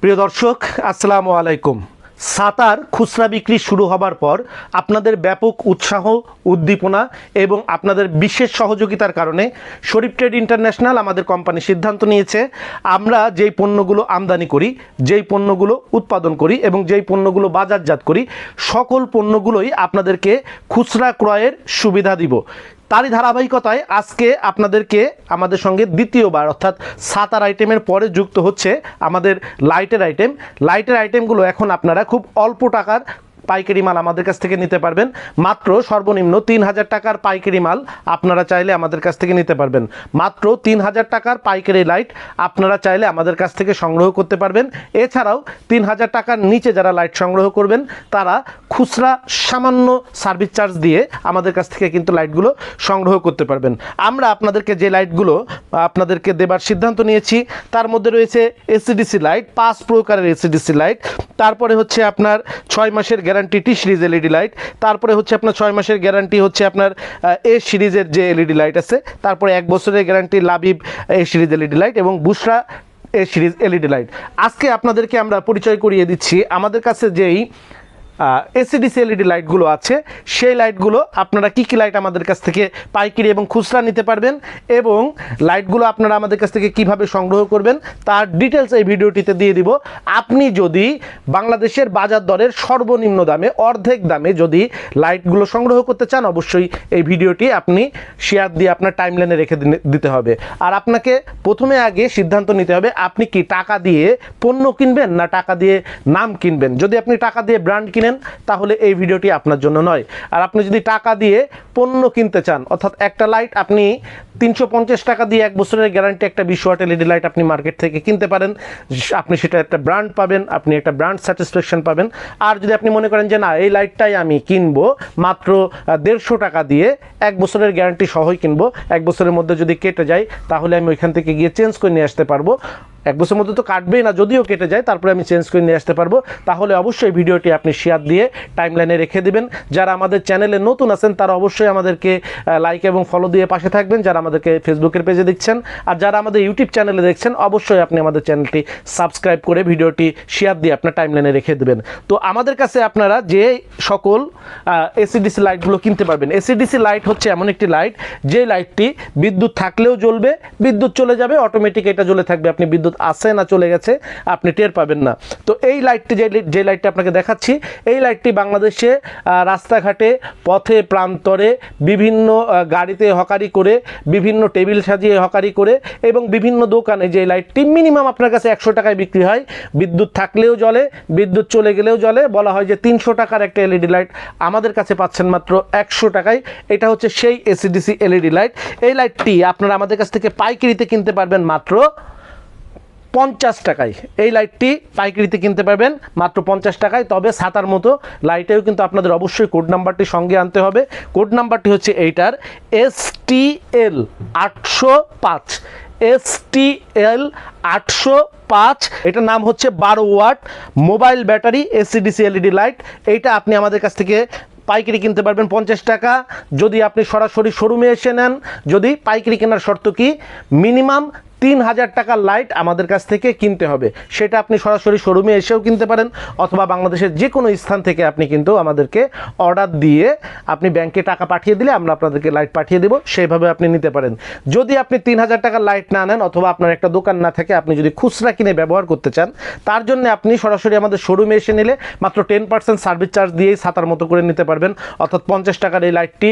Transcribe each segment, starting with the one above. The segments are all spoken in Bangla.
প্রিয় দর্শক, আসসালামু আলাইকুম। সাতার খুচরা বিক্রি শুরু হবার পর আপনাদের ব্যাপক উৎসাহ, উদ্দীপনা এবং আপনাদের বিশেষ সহযোগিতার কারণে শরীফ ট্রেড ইন্টারন্যাশনাল আমাদের কোম্পানি সিদ্ধান্ত নিয়েছে, আমরা যেই পণ্যগুলো আমদানি করি, যেই পণ্যগুলো উৎপাদন করি এবং যেই পণ্যগুলো বাজারজাত করি, সকল পণ্যগুলোই আপনাদেরকে খুচরা ক্রয়ের সুবিধা দিব। তারই ধারাবাহিকতায় আজকে আপনাদেরকে আমাদের সঙ্গে দ্বিতীয়বার, অর্থাৎ সাতার আইটেমের পরে যুক্ত হচ্ছে আমাদের লাইটের আইটেম লাইটের আইটেমগুলো এখন আপনারা খুব অল্প টাকার পাইকারি মাল আমাদের কাছ থেকে নিতে পারবেন। মাত্র সর্বনিম্ন তিন হাজার টাকার পাইকারি মাল আপনারা চাইলে আমাদের কাছ থেকে নিতে পারবেন। মাত্র তিন হাজার টাকার পাইকারি লাইট আপনারা চাইলে আমাদের কাছ থেকে সংগ্রহ করতে পারবেন। এছাড়াও তিন হাজার টাকার নিচে যারা লাইট সংগ্রহ করবেন, তারা খুচরা সামান্য সার্ভিস চার্জ দিয়ে আমাদের কাছ থেকে কিন্তু লাইটগুলো সংগ্রহ করতে পারবেন। আমরা আপনাদেরকে যে লাইটগুলো, আপনাদেরকে দেবার সিদ্ধান্ত নিয়েছি, তার মধ্যে রয়েছে এসিডিসি লাইট, পাঁচ প্রকারের এসিডিসি লাইট। তারপরে হচ্ছে আপনার ছয় মাসের guarantee T series LED light তারপরে হচ্ছে আপনার ছয় মাসের গ্যারান্টি হচ্ছে আপনার এ সিরিজের যে এলইডি লাইট আছে, তারপরে এক বছরের guarantee Labib A series LED light এবং Bushra A series LED light আজকে আপনাদেরকে আমরা পরিচয় করিয়ে দিচ্ছি, আমাদের কাছে যেই এসিডিসি এলইডি লাইটগুলো আছে। সেই লাইটগুলো আপনারা কী কী লাইট আমাদের কাছ থেকে পাইকারি এবং খুচরা নিতে পারবেন এবং লাইটগুলো আপনারা আমাদের কাছ থেকে কীভাবে সংগ্রহ করবেন তার ডিটেলস এই ভিডিওটিতে দিয়ে দিব। আপনি যদি বাংলাদেশের বাজার দরের সর্বনিম্ন দামে, অর্ধেক দামে যদি লাইটগুলো সংগ্রহ করতে চান, অবশ্যই এই ভিডিওটি আপনি শেয়ার দিয়ে আপনার টাইমলাইনে রেখে দিতে হবে। আর আপনাকে প্রথমে আগে সিদ্ধান্ত নিতে হবে, আপনি কি টাকা দিয়ে পণ্য কিনবেন না টাকা দিয়ে নাম কিনবেন? যদি আপনি টাকা দিয়ে ব্র্যান্ড কিনেন তাহলে এই ভিডিওটি আপনার জন্য নয়। আর আপনি যদি টাকা দিয়ে পণ্য কিনতে চান, অর্থাৎ একটা লাইট আপনি তিনশো পঞ্চাশ টাকা দিয়ে এক বছরের গ্যারান্টি একটা বিশ ওয়াট এলইডি লাইট আপনি মার্কেট থেকে কিনতে পারেন, আপনি সেটা একটা ব্র্যান্ড পাবেন, আপনি একটা ব্র্যান্ড স্যাটিসফ্যাকশন পাবেন। আর যদি আপনি মনে করেন যে না, এই লাইটটাই আমি কিনবো, মাত্র দেড়শো টাকা দিয়ে এক বছরের গ্যারান্টি সহই কিনবো, এক বছরের মধ্যে যদি কেটে যায়, তাহলে আমি ওইখান থেকে গিয়ে চেঞ্জ করে নিয়ে আসতে পারব। এক বছরের মধ্যে তো কাটবেই না, যদিও কেটে যায়, তারপরে আমি চেঞ্জ করে নিয়ে আসতে পারব। তাহলে অবশ্যই ভিডিওটি আপনি শেয়ার দিয়ে টাইমলাইনে রেখে দিবেন। যারা আমাদের চ্যানেলে নতুন আছেন, তারা অবশ্যই আমাদেরকে লাইক এবং ফলো দিয়ে পাশে থাকবেন, যারা আমাদেরকে ফেসবুকের পেজে দেখছেন। আর যারা আমাদের ইউটিউব চ্যানেলে দেখছেন, অবশ্যই আপনি আমাদের চ্যানেলটি সাবস্ক্রাইব করে ভিডিওটি শেয়ার দিয়ে আপনার টাইমলাইনে রেখে দেবেন। তো আমাদের কাছে আপনারা যে সকল এসিডিসি লাইটগুলো কিনতে পারবেন। এসিডিসি লাইট হচ্ছে এমন একটি লাইট যে লাইটটি বিদ্যুৎ থাকলেও জ্বলবে, বিদ্যুৎ চলে যাবে অটোমেটিক এটা জ্বলে থাকবে, আপনি বিদ্যুৎ আসে না চলে গেছে, আপনি টের পাবেন না। তো এই লাইটটি যে যে লাইটটি আপনাকে দেখাচ্ছি, এই লাইটটি বাংলাদেশে রাস্তাঘাটে, পথে, প্রান্তরে, বিভিন্ন গাড়িতে হকারি করে, বিভিন্ন টেবিল সাজিয়ে হকারি করে এবং বিভিন্ন দোকানে যে লাইটটি মিনিমাম আপনার কাছে একশো টাকায় বিক্রি হয়। বিদ্যুৎ থাকলেও জলে বিদ্যুৎ চলে গেলেও জলে বলা হয় যে তিনশো টাকার একটা এলইডি লাইট আমাদের কাছে পাচ্ছেন মাত্র একশো টাকায়। এটা হচ্ছে সেই এসিডিসি এলইডি লাইট এই লাইটটি আপনারা আমাদের কাছ থেকে পাইকারিতে কিনতে পারবেন মাত্র পঞ্চাশ টাকায়। এই লাইটটি পাইকারিতে কিনতে পারবেন, মাত্র পঞ্চাশ টাকায়। তবে সাতার মতো লাইটেও কিন্তু আপনাদের অবশ্যই কোড নাম্বারটি সঙ্গে আনতে হবে। কোড নাম্বারটি হচ্ছে এইটার এস টি এল আটশো পাঁচ। এস টি এল আটশো পাঁচ, এটার নাম হচ্ছে বারো watt mobile battery, AC DC LED light. এইটা আপনি আমাদের কাছ থেকে পাইকারি কিনতে পারবেন পঞ্চাশ টাকা। যদি আপনি সরাসরি শোরুমে এসে নেন, যদি পাইকারি কেনার শর্ত কি? মিনিমাম তিন হাজার টাকার লাইট আমাদের কাছ থেকে কিনতে হবে। সেটা আপনি সরাসরি শোরুমে এসেও কিনতে পারেন, অথবা বাংলাদেশের যে কোনো স্থান থেকে আপনি কিন্তু আমাদেরকে অর্ডার দিয়ে আপনি ব্যাংকে টাকা পাঠিয়ে দিলে আমরা আপনাদেরকে লাইট পাঠিয়ে দেবো, সেইভাবে আপনি নিতে পারেন। যদি আপনি তিন হাজার টাকার লাইট না নেন, অথবা আপনার একটা দোকান না থাকে, আপনি যদি খুচরা কিনে ব্যবহার করতে চান, তার জন্য আপনি সরাসরি আমাদের শোরুমে এসে নিলে মাত্র টেন পার্সেন্ট সার্ভিস চার্জ দিয়েই সাতার মতো করে নিতে পারবেন। অর্থাৎ পঞ্চাশ টাকার এই লাইটটি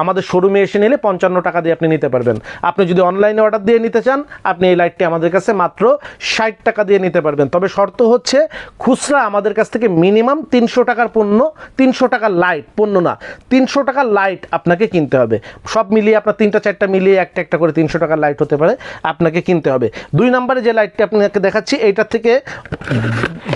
আমাদের শোরুমে এসে নিলে পঞ্চান্ন টাকা দিয়ে আপনি নিতে পারবেন। আপনি যদি অনলাইনে অর্ডার দিয়ে নিতে চান, আপনি এই লাইটটি আমাদের কাছে মাত্র ষাট টাকা দিয়ে নিতে পারবেন। তবে শর্ত হচ্ছে, খুচরা আমাদের কাছ থেকে মিনিমাম তিনশো টাকার পণ্য, তিনশো টাকার লাইট পণ্য না, তিনশো টাকার লাইট আপনাকে কিনতে হবে। সব মিলিয়ে আপনার তিনটা, চারটা মিলিয়ে একটা একটা করে তিনশো টাকার লাইট হতে পারে, আপনাকে কিনতে হবে। দুই নম্বরে যে লাইটটি আপনাকে দেখাচ্ছি, এইটার থেকে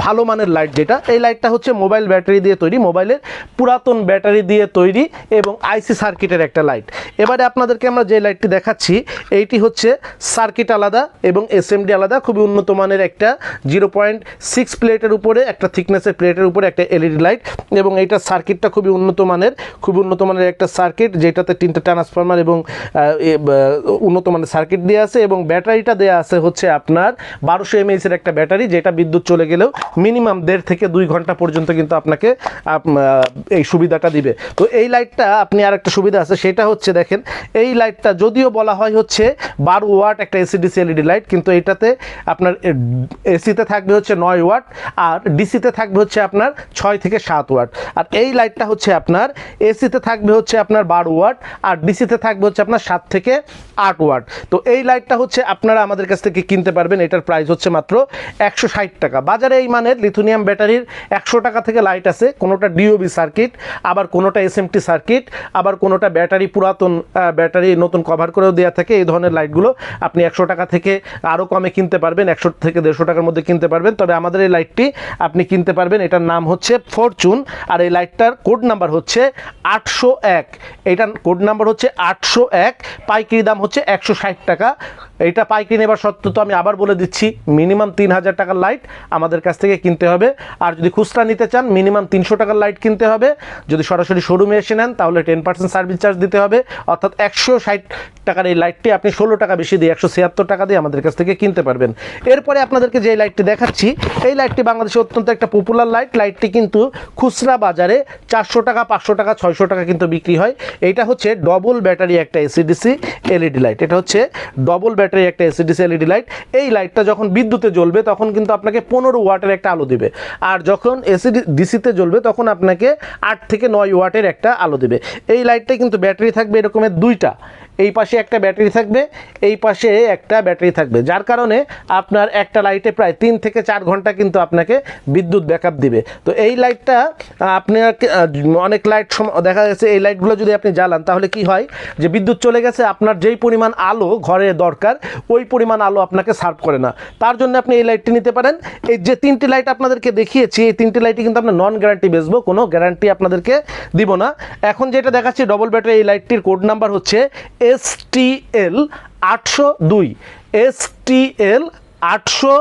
ভালো মানের লাইট যেটা, এই লাইটটা হচ্ছে মোবাইল ব্যাটারি দিয়ে তৈরি মোবাইলের পুরাতন ব্যাটারি দিয়ে তৈরি এবং আইসি সার্কিট সার্কিটের একটা লাইট এবারে আপনাদেরকে আমরা যে লাইটটি দেখাচ্ছি, এইটি হচ্ছে সার্কিট আলাদা এবং এসএমডি আলাদা, খুবই উন্নত মানের একটা জিরো পয়েন্ট সিক্স প্লেটের উপরে, একটা থিকনেসের প্লেটের উপরে একটা এলইডি লাইট এবং এইটা সার্কিটটা খুবই উন্নত মানের, খুবই উন্নত মানের একটা সার্কিট যেটাতে তিনটা ট্রান্সফরমার এবং উন্নত মানের সার্কিট দেওয়া আছে এবং ব্যাটারিটা দেওয়া আছে হচ্ছে আপনার বারোশো এমএইচ এর একটা ব্যাটারি, যেটা বিদ্যুৎ চলে গেলেও মিনিমাম দেড় থেকে দুই ঘণ্টা পর্যন্ত কিন্তু আপনাকে, আপ- এই সুবিধাটা দিবে। তো এই লাইটটা আপনি আর একটা সুবিধা আছে সেটা হচ্ছে দেখেন, এই লাইটটা যদিও বলা হয় হচ্ছে বারো ওয়াট একটা এসিডিসি এলইডি লাইট কিন্তু এটাতে আপনার এসিতে থাকবে হচ্ছে নয় ওয়াট আর ডিসিতে থাকবে হচ্ছে আপনার ছয় থেকে সাত ওয়াট। আর এই লাইটটা হচ্ছে আপনার এসিতে থাকবে হচ্ছে আপনার বারো ওয়াট আর ডিসিতে থাকবে হচ্ছে আপনার সাত থেকে আট ওয়াট। তো এই লাইটটা হচ্ছে আপনারা আমাদের কাছ থেকে কিনতে পারবেন, এটার প্রাইস হচ্ছে মাত্র একশো ষাট টাকা। বাজারে এই মানের লিথুনিয়াম ব্যাটারির একশো টাকা থেকে লাইট আছে, কোনোটা ডিওবি সার্কিট আবার কোনোটা এসএমটি সার্কিট আবার কোনোটা ব্যাটারি পুরাতন ব্যাটারি নতুন কভার করেও দেওয়া থাকে। এই ধরনের লাইটগুলো আপনি একশো টাকা থেকে আরও কমে কিনতে পারবেন, একশো থেকে দেড়শো টাকার মধ্যে কিনতে পারবেন। তবে আমাদের এই লাইটটি আপনি কিনতে পারবেন, এটার নাম হচ্ছে ফরচুন আর এই লাইটটার কোড নাম্বার হচ্ছে আটশো এক। এইটার কোড নাম্বার হচ্ছে আটশো এক, পাইকারি দাম হচ্ছে একশো ষাট টাকা। এইটা পাইকারি নেবার সত্ত্বেও তো আমি আবার বলে দিচ্ছি মিনিমাম তিন হাজার টাকার লাইট আমাদের কাছ থেকে কিনতে হবে। আর যদি খুচরা নিতে চান মিনিমাম তিনশো টাকার লাইট কিনতে হবে। যদি সরাসরি শোরুমে এসে নেন, তাহলে টেন পার্সেন্ট সার্ভিস চার্জ দিতে হবে। অর্থাৎ একশো ষাট টাকার এই লাইটটি আপনি ষোলো টাকা বেশি দিয়ে একশো ছিয়াত্তর টাকা দিয়ে আমাদের কাছ থেকে কিনতে পারবেন। এরপরে আপনাদেরকে যে লাইটটি দেখাচ্ছি, এই লাইটটি বাংলাদেশে অত্যন্ত একটা পপুলার লাইট লাইটটি কিন্তু খুচরা বাজারে চারশো টাকা, পাঁচশো টাকা, ছয়শো টাকা কিন্তু বিক্রি হয়। এইটা হচ্ছে ডবল ব্যাটারি একটা এসিডিসি এলইডি লাইট এটা হচ্ছে ডবল ব্যাটারি একটা এসিডিসি এলইডি লাইট এই লাইটটা যখন বিদ্যুতে জ্বলবে, তখন কিন্তু আপনাকে পনেরো ওয়াটের একটা আলো দিবে। আর যখন এসিডি ডিসিতে জ্বলবে, তখন আপনাকে আট থেকে নয় ওয়াটের একটা আলো দেবে। এই লাইটটাই কিন্তু ব্যাটারি থাকবে এরকমের দুইটা। এই পাশে একটা ব্যাটারি থাকবে, এই পাশে একটা ব্যাটারি থাকবে। যার কারণে আপনার একটা লাইটে প্রায় তিন থেকে চার ঘণ্টা কিন্তু আপনাকে বিদ্যুৎ ব্যাকআপ দিবে। তো এই লাইটটা আপনার অনেক লাইট দেখা গেছে এই লাইটগুলো যদি আপনি জ্বালান, তাহলে কি হয় যে বিদ্যুৎ চলে গেছে, আপনার যেই পরিমাণ আলো ঘরে দরকার, ওই পরিমাণ আলো আপনাকে সার্ভ করে না। তার জন্য আপনি এই লাইটটি নিতে পারেন। এই যে তিনটি লাইট আপনাদেরকে দেখিয়েছি, এই তিনটি লাইটই কিন্তু আমরা নন গ্যারান্টি বেচবো, কোনো গ্যারান্টি আপনাদেরকে দিব না। এখন যেটা দেখাচ্ছি ডবল ব্যাটারি এই লাইটটির কোড নাম্বার হচ্ছে এস টি এল আটশো দুই এস টি এল আটশো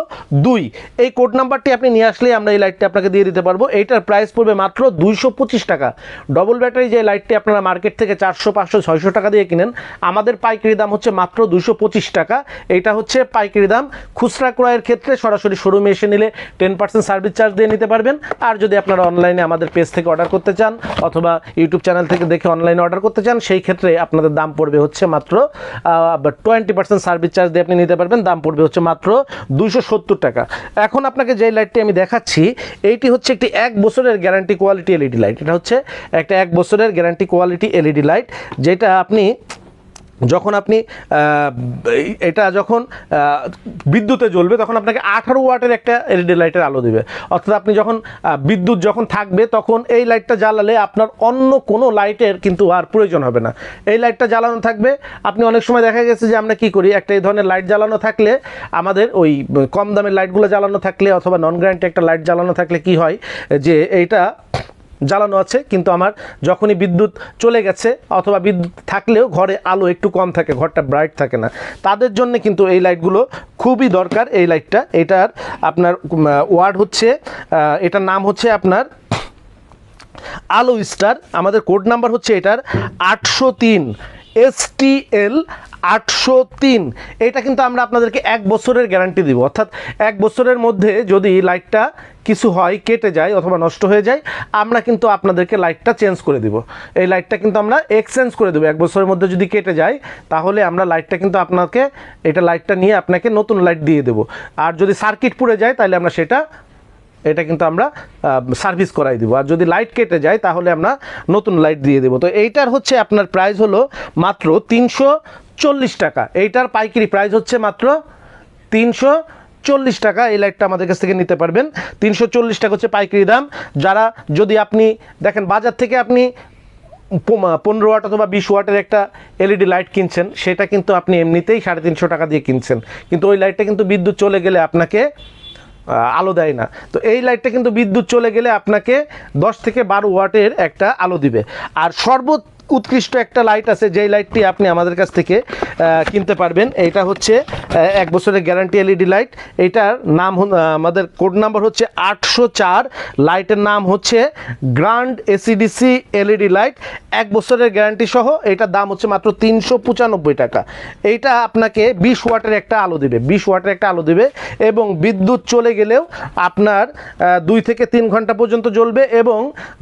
দুই। এই কোড নাম্বারটি আপনি নিয়ে আসলেই আমরা এই লাইটটি আপনাকে দিয়ে দিতে পারব। এইটার প্রাইস পড়বে মাত্র দুইশো পঁচিশ টাকা। ডবল ব্যাটারি যে লাইটটি আপনারা মার্কেট থেকে চারশো, পাঁচশো, ছয়শো টাকা দিয়ে কিনেন, আমাদের পাইকারি দাম হচ্ছে মাত্র দুশো পঁচিশ টাকা। এইটা হচ্ছে পাইকারি দাম। খুচরা ক্রয়ের ক্ষেত্রে সরাসরি শোরুমে এসে নিলে টেন পার্সেন্ট সার্ভিস চার্জ দিয়ে নিতে পারবেন। আর যদি আপনারা অনলাইনে আমাদের পেজ থেকে অর্ডার করতে চান অথবা ইউটিউব চ্যানেল থেকে দেখে অনলাইনে অর্ডার করতে চান, সেই ক্ষেত্রে আপনাদের দাম পড়বে হচ্ছে মাত্র টোয়েন্টি পার্সেন্ট সার্ভিস চার্জ দিয়ে আপনি নিতে পারবেন। দাম পড়বে হচ্ছে মাত্র দুইশো সত্তর টাকা। এখন আপনাকে যে লাইটটি আমি দেখাচ্ছি, এইটি হচ্ছে একটি এক বছরের গ্যারান্টি কোয়ালিটি এলইডি লাইট এটা হচ্ছে একটা এক বছরের গ্যারান্টি কোয়ালিটি এলইডি লাইট যেটা আপনি যখন আপনি এটা যখন বিদ্যুতে জ্বলবে, তখন আপনাকে আঠারো ওয়াটের একটা এলইডি লাইটের আলো দেবে। অর্থাৎ আপনি যখন বিদ্যুৎ যখন থাকবে, তখন এই লাইটটা জ্বালালে আপনার অন্য কোনো লাইটের কিন্তু আর প্রয়োজন হবে না। এই লাইটটা জ্বালানো থাকবে, আপনি অনেক সময় দেখা গেছে যে আমরা কি করি, একটা এই ধরনের লাইট জ্বালানো থাকলে, আমাদের ওই কম দামের লাইটগুলো জ্বালানো থাকলে অথবা নন গ্যারান্টি একটা লাইট জ্বালানো থাকলে কি হয়, যে এইটা জ্বালানো আছে, কিন্তু আমার যখনই বিদ্যুৎ চলে গেছে অথবা বিদ্যুৎ থাকলেও ঘরে আলো একটু কম থাকে, ঘরটা ব্রাইট থাকে না। তাদের জন্য কিন্তু এই লাইটগুলো খুবই দরকার, এই লাইটটা এটার আপনার ওয়ার্ড হচ্ছে এটার নাম হচ্ছে আপনার আলো স্টার আমাদের কোড নাম্বার হচ্ছে এটার আটশো তিন এস টি এল আটশো তিন। এটা কিন্তু আমরা আপনাদেরকে এক বছরের গ্যারান্টি দিব। অর্থাৎ এক বছরের মধ্যে যদি লাইটটা কিছু হয়, কেটে যায় অথবা নষ্ট হয়ে যায়, আমরা কিন্তু আপনাদেরকে লাইটটা চেঞ্জ করে দিব। এই লাইটটা কিন্তু আমরা এক্সচেঞ্জ করে দেবো। এক বছরের মধ্যে যদি কেটে যায়, তাহলে আমরা লাইটটা কিন্তু আপনাকে, এটা লাইটটা নিয়ে আপনাকে নতুন লাইট দিয়ে দেবো। আর যদি সার্কিট পুড়ে যায়, তাহলে আমরা সেটা, এটা কিন্তু আমরা সার্ভিস করাই দিব। আর যদি লাইট কেটে যায়, তাহলে আমরা নতুন লাইট দিয়ে দেবো। তো এইটার হচ্ছে আপনার প্রাইস হলো মাত্র তিনশো চল্লিশ টাকা। এইটার পাইকারি প্রাইস হচ্ছে মাত্র তিনশো চল্লিশ টাকা এই লাইটটা আমাদের কাছ থেকে নিতে পারবেন। তিনশো চল্লিশ টাকা হচ্ছে পাইকারি দাম। যারা যদি আপনি, দেখেন বাজার থেকে আপনি পনেরো ওয়াট অথবা বিশ ওয়াটের একটা এলইডি লাইট কিনছেন, সেটা কিন্তু আপনি এমনিতেই সাড়ে তিনশো টাকা দিয়ে কিনছেন। কিন্তু ওই লাইটটা কিন্তু বিদ্যুৎ চলে গেলে আপনাকে আলো দেয় না। তো এই লাইটটা কিন্তু বিদ্যুৎ চলে গেলে আপনাকে দশ থেকে বারো ওয়াটের একটা আলো দিবে। আর সর্বোচ্চ উৎকৃষ্ট একটা লাইট আছে, যেই লাইটটি আপনি আমাদের কাছ থেকে কিনতে পারবেন। এটা হচ্ছে এক বছরের গ্যারান্টি এলইডি লাইট এটার নাম আমাদের কোড নাম্বার হচ্ছে আটশো চার। লাইটের নাম হচ্ছে গ্র্যান্ড এসিডিসি এলইডি লাইট এক বছরের গ্যারান্টি সহ, এটার দাম হচ্ছে মাত্র তিনশো পঁচানব্বই টাকা। এইটা আপনাকে বিশ ওয়াটের একটা আলো দেবে, বিশ ওয়াটের একটা আলো দেবে এবং বিদ্যুৎ চলে গেলেও আপনার দুই থেকে তিন ঘণ্টা পর্যন্ত জ্বলবে এবং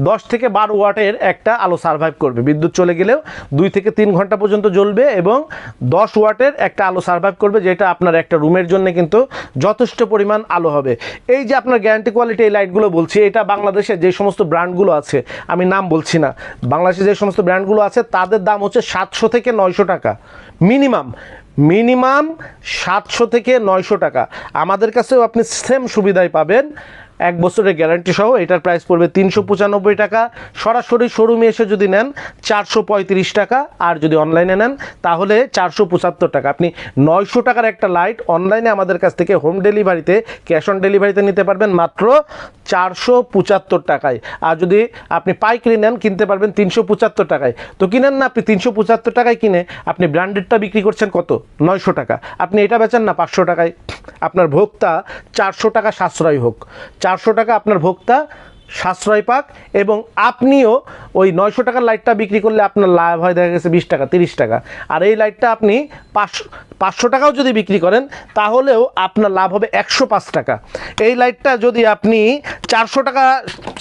দশ থেকে বারো ওয়াটের একটা আলো সার্ভাইভ করবে। বিদ্যুৎ চলে গেলেও দুই থেকে তিন ঘণ্টা পর্যন্ত জ্বলবে এবং দশ ওয়াটের একটা আলো সার্ভাইভ করবে, যেটা আপনার একটা রুমের জন্য কিন্তু যথেষ্ট পরিমাণ আলো হবে। এই যে আপনার গ্যারান্টি কোয়ালিটি এই লাইটগুলো বলছি, এটা বাংলাদেশে যে সমস্ত ব্র্যান্ডগুলো আছে, আমি নাম বলছি না, বাংলাদেশে যে সমস্ত ব্র্যান্ডগুলো আছে, তাদের দাম হচ্ছে সাতশো থেকে নয়শো টাকা। মিনিমাম মিনিমাম সাতশো থেকে নয়শো টাকা। আমাদের কাছেও আপনি সেম সুবিধাই পাবেন। এক বছরের গ্যারান্টি সহ এটার প্রাইস পড়বে তিনশো পঁচানব্বই টাকা। সরাসরি শোরুমে এসে যদি নেন, চারশো পঁয়ত্রিশ টাকা। আর যদি অনলাইনে নেন, তাহলে চারশো পঁচাত্তর টাকা। আপনি নয়শো টাকার একটা লাইট অনলাইনে আমাদের কাছ থেকে হোম ডেলিভারিতে, ক্যাশ অন ডেলিভারিতে নিতে পারবেন মাত্র চারশো পঁচাত্তর টাকায়। আর যদি আপনি পাইকারি নেন, কিনতে পারবেন তিনশো পঁচাত্তর টাকায়। তো কিনেন না আপনি, তিনশো পঁচাত্তর টাকায় কিনে আপনি ব্র্যান্ডেডটা বিক্রি করছেন কত? নয়শো টাকা। আপনি এটা বেচেন না পাঁচশো টাকায়। আপনার ভোক্তা চারশো টাকা সাশ্রয় হোক। চারশো টাকা আপনার ভোক্তা সাশ্রয় পাক এবং আপনিও ওই নয়শো টাকার লাইটটা বিক্রি করলে আপনার লাভ হয়, দেখা গেছে বিশ টাকা, তিরিশ টাকা। আর এই লাইটটা আপনি পাঁচশো পাঁচশো টাকাও যদি বিক্রি করেন, তাহলেও আপনার লাভ হবে একশো পাঁচ টাকা। এই লাইটটা যদি আপনি চারশো টাকা,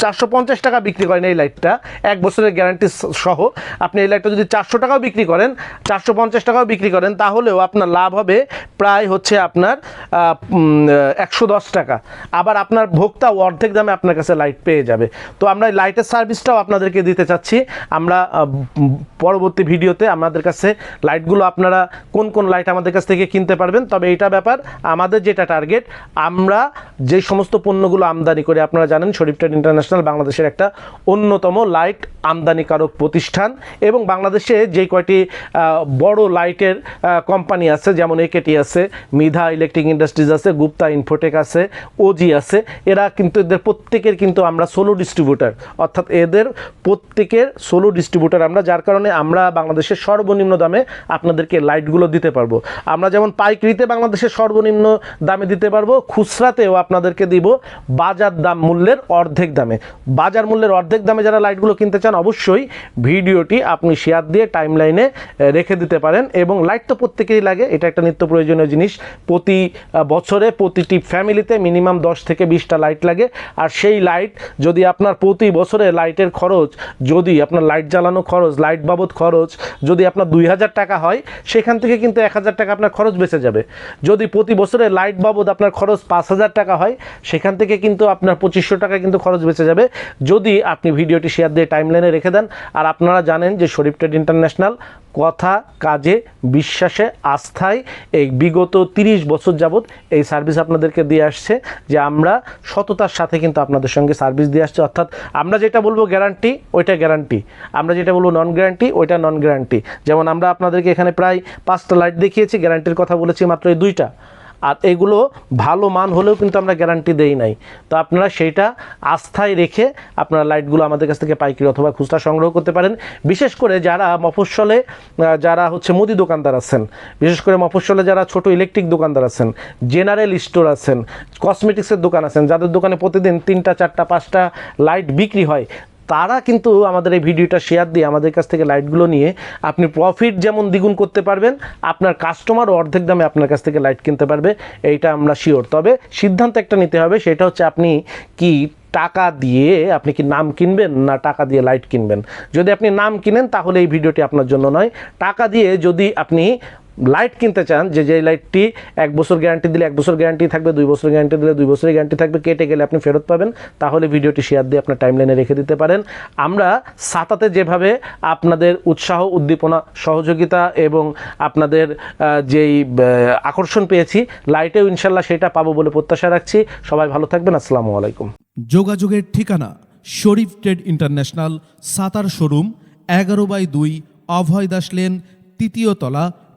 চারশো পঞ্চাশ টাকা বিক্রি করেন এই লাইটটা, এক বছরের গ্যারান্টি সহ আপনি এই লাইটটা যদি চারশো টাকাও বিক্রি করেন, চারশো পঞ্চাশ টাকাও বিক্রি করেন, তাহলেও আপনার লাভ হবে প্রায় হচ্ছে আপনার একশো দশ টাকা। আবার আপনার ভোক্তা অর্ধেক দামে আপনার কাছে লাইট পেয়ে যাবে। তো আমরা লাইটের সার্ভিসটাও আপনাদেরকে দিতে চাচ্ছি। আমরা পরবর্তী ভিডিওতে আমাদের কাছে লাইটগুলো আপনারা কোন কোন লাইট আমাদের কাছ থেকে কিনতে পারবেন, তবে এটা ব্যাপার, আমাদের যেটা টার্গেট আমরা যে সমস্ত পণ্যগুলো আমদানি করে, আপনারা জানেন শরীফ ট্রেড ইন্টারন্যাশনাল বাংলাদেশের একটা অন্যতম লাইট আমদানিকারক প্রতিষ্ঠান এবং বাংলাদেশে যে কয়টি বড় লাইটের কোম্পানি আছে, যেমন একেটি আছে, মিধা ইলেকট্রিক ইন্ডাস্ট্রিজ আছে, গুপ্তা ইনফোটেক আছে ওজি আছে, এরা কিন্তু এদের প্রত্যেকের কিন্তু আমরা সোলো ডিস্ট্রিবিউটার অর্থাৎ এদের প্রত্যেকের সোলো ডিস্ট্রিবিউটার আমরা, যার কারণে আমরা বাংলাদেশের সর্বনিম্ন দামে আপনাদেরকে লাইটগুলো দিতে পারব। আমরা যেমন পাইকারিতে বাংলাদেশের সর্বনিম্ন দামে দিতে পারব, খুচরাতেও আপনাদেরকে দিব বাজার দাম মূল্যের অর্ধেক দামে। বাজার মূল্যের অর্ধেক দামে যারা লাইটগুলো কিনতে চান অবশ্যই ভিডিওটি আপনি শেয়ার দিয়ে টাইম লাইনে রেখে দিতে পারেন এবং লাইট তো প্রত্যেকেরই লাগে, এটা একটা নিত্য প্রয়োজনীয় জিনিস। প্রতি বছরে প্রতিটি ফ্যামিলিতে মিনিমাম দশ থেকে বিশটা লাইট লাগে। আর সেই লাইট যদি আপনার প্রতি বছরে লাইটের খরচ, যদি আপনার লাইট জ্বালানো খরচ লাইট বাবদ খরচ, যদি আপনার দুই হাজার টাকা হয়, সেখান থেকে কিন্তু এক হাজার টাকা আপনার খরচ বেঁচে যাবে। যদি প্রতি বছরে লাইট বাবদ আপনার খরচ পাঁচ হাজার টাকা হয়, সেখান থেকে কিন্তু আপনার পঁচিশশো টাকা কিন্তু খরচ বেঁচে যাবে। যদি আপনি ভিডিওটি শেয়ার দিয়ে টাইমলাইনে রেখে দেন। আর আপনারা জানেন যে শরীফ ট্রেড ইন্টারন্যাশনাল কথা, কাজে, বিশ্বাসে, আস্থায় এই বিগত তিরিশ বছর যাবৎ এই সার্ভিস আপনাদেরকে দিয়ে আসছে যে আমরা সততার সাথে কিন্তু আপনাদের সঙ্গে সার্ভিস দিয়ে আসছে। অর্থাৎ আমরা যেটা বলব গ্যারান্টি, ওইটা গ্যারান্টি। আমরা যেটা বলব নন গ্যারান্টি ওইটা নন গ্যারান্টি যেমন আমরা আপনাদেরকে এখানে প্রায় পাঁচটা লাইট দেখিয়েছি গ্যারান্টির কথা বলেছি মাত্র এই দুইটা। আর এগুলো ভালো মান হলেও কিন্তু আমরা গ্যারান্টি দেই নাই। তো আপনারা সেইটা আস্থায় রেখে আপনারা লাইটগুলো আমাদের কাছ থেকে পাইকারি অথবা খুচরা সংগ্রহ করতে পারেন। বিশেষ করে যারা মফস্বলে যারা হচ্ছে মুদি দোকানদার আছেন, বিশেষ করে মফস্বলে যারা ছোট ইলেকট্রিক দোকানদার আছেন জেনারেল স্টোর আছেন কসমেটিক্সের দোকান আছেন, যাদের দোকানে প্রতিদিন তিনটা, চারটা, পাঁচটা লাইট বিক্রি হয় তারা কিন্তু আমাদের এই ভিডিওটা শেয়ার দিয়ে আমাদের কাছ থেকে লাইটগুলো নিয়ে আপনি প্রফিট যেমন দ্বিগুণ করতে পারবেন, আপনার কাস্টমারও অর্ধেক দামে আপনার কাছ থেকে লাইট কিনতে পারবে, এইটা আমরা শিওর তবে সিদ্ধান্ত একটা নিতে হবে, সেটা হচ্ছে আপনি কি টাকা দিয়ে আপনি কি নাম কিনবেন না টাকা দিয়ে লাইট কিনবেন? যদি আপনি নাম কিনেন, তাহলে এই ভিডিওটি আপনার জন্য নয়। টাকা দিয়ে যদি আপনি লাইট কিনতে চান, যে যে লাইটটি এক বছর গ্যারান্টি দিলে এক বছর গ্যারান্টি থাকবে, দুই বছর গ্যারান্টি দিলে দুই বছরের গ্যারান্টি থাকবে, কেটে গেলে আপনি ফেরত পাবেন। তাহলে ভিডিওটি শেয়ার দিয়ে আপনার টাইমলাইনে রেখে দিতে পারেন। আমরা সাতাতে যেভাবে আপনাদের উৎসাহ, উদ্দীপনা, সহযোগিতা এবং আপনাদের যেই আকর্ষণ পেয়েছি লাইটেও ইনশাল্লাহ সেটা পাবো বলে প্রত্যাশা রাখছি। সবাই ভালো থাকবেন, আসসালামু আলাইকুম। যোগাযোগের ঠিকানা শরীফ ট্রেড ইন্টারন্যাশনাল সাতার শোরুম, এগারো বাই দুই অভয় দাস লেন, তৃতীয় তলা